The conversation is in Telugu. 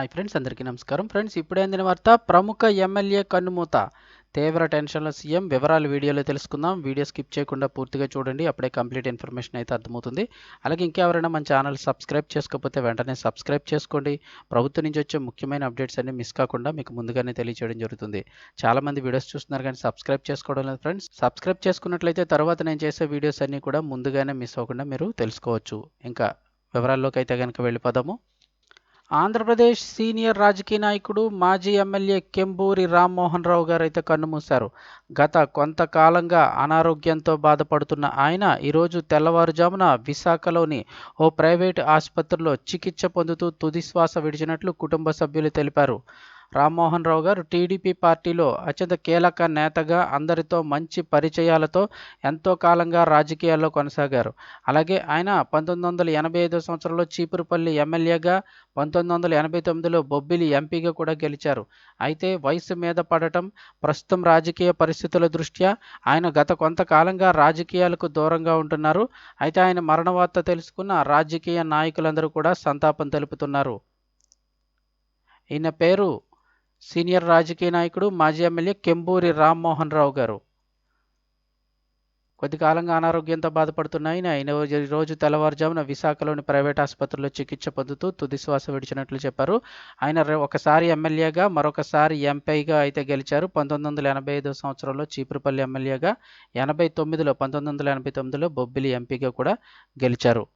హాయ్ ఫ్రెండ్స్ అందరికీ నమస్కారం. ఫ్రెండ్స్ ఇప్పుడే అందిన వార్త ప్రముఖ ఎమ్మెల్యే కన్నుమూత. తీవ్ర టెన్షన్లో సీఎం వివరాలు వీడియోలో తెలుసుకుందాం. వీడియో స్కిప్ చేయకుండా పూర్తిగా చూడండి అప్పుడే కంప్లీట్ ఇన్ఫర్మేషన్ అయితే అర్థమవుతుంది. అలాగే ఇంకెవరైనా మన ఛానల్ సబ్స్క్రైబ్ చేసుకోకపోతే వెంటనే సబ్స్క్రైబ్ చేసుకోండి. ప్రభుత్వం నుంచి వచ్చే ముఖ్యమైన అప్డేట్స్ అన్ని మిస్ కాకుండా మీకు ముందుగానే తెలియజేయడం జరుగుతుంది. చాలా మంది వీడియోస్ చూస్తున్నారు కానీ సబ్స్క్రైబ్ చేసుకోవడం లేదు ఫ్రెండ్స్. సబ్స్క్రైబ్ చేసుకున్నట్లయితే తర్వాత నేను చేసే వీడియోస్ అన్నీ కూడా ముందుగానే మిస్ అవ్వకుండా మీరు తెలుసుకోవచ్చు. ఇంకా వివరాల్లోకి అయితే కనుక వెళ్ళిపోదాము. ఆంధ్రప్రదేశ్ సీనియర్ రాజకీయ నాయకుడు మాజీ ఎమ్మెల్యే కెంబూరి రామ్మోహన్ రావు గారు అయితే కన్నుమూశారు గత కొంతకాలంగా అనారోగ్యంతో బాధపడుతున్న ఆయన ఈరోజు తెల్లవారుజామున విశాఖలోని ఓ ప్రైవేటు ఆసుపత్రిలో చికిత్స పొందుతూ తుది శ్వాస విడిచినట్లు కుటుంబ సభ్యులు తెలిపారు. రామ్మోహన్ రావు గారు టీడీపీ పార్టీలో అత్యంత కీలక నేతగా అందరితో మంచి పరిచయాలతో ఎంతో కాలంగా రాజకీయాల్లో కొనసాగారు. అలాగే ఆయన పంతొమ్మిది వందల ఎనభై ఐదో సంవత్సరంలో చీపురుపల్లి ఎమ్మెల్యేగా పంతొమ్మిది వందల ఎనభై తొమ్మిదిలో బొబ్బిలి ఎంపీగా కూడా గెలిచారు. అయితే వయసు మీద పడటం ప్రస్తుతం రాజకీయ పరిస్థితుల దృష్ట్యా ఆయన గత కొంతకాలంగా రాజకీయాలకు దూరంగా ఉంటున్నారు. అయితే ఆయన మరణ వార్త తెలుసుకున్న రాజకీయ నాయకులందరూ కూడా సంతాపం తెలుపుతున్నారు. ఈయన పేరు సీనియర్ రాజకీయ నాయకుడు మాజీ ఎమ్మెల్యే కెంబూరి రామ్మోహన్ రావు గారు. కొద్ది కాలంగా అనారోగ్యంతో బాధపడుతున్న ఆయన ఆయన రోజు తెల్లవారుజామున విశాఖలోని ప్రైవేట్ ఆసుపత్రిలో చికిత్స పొందుతూ తుది శ్వాస విడిచినట్లు చెప్పారు. ఆయన ఒకసారి ఎమ్మెల్యేగా మరొకసారి ఎంపీగా అయితే గెలిచారు. పంతొమ్మిది వందల ఎనభై ఐదో సంవత్సరంలో చీపురుపల్లి ఎమ్మెల్యేగా ఎనభై తొమ్మిదిలో పంతొమ్మిది వందల ఎనభై తొమ్మిదిలో బొబ్బిలి ఎంపీగా కూడా గెలిచారు.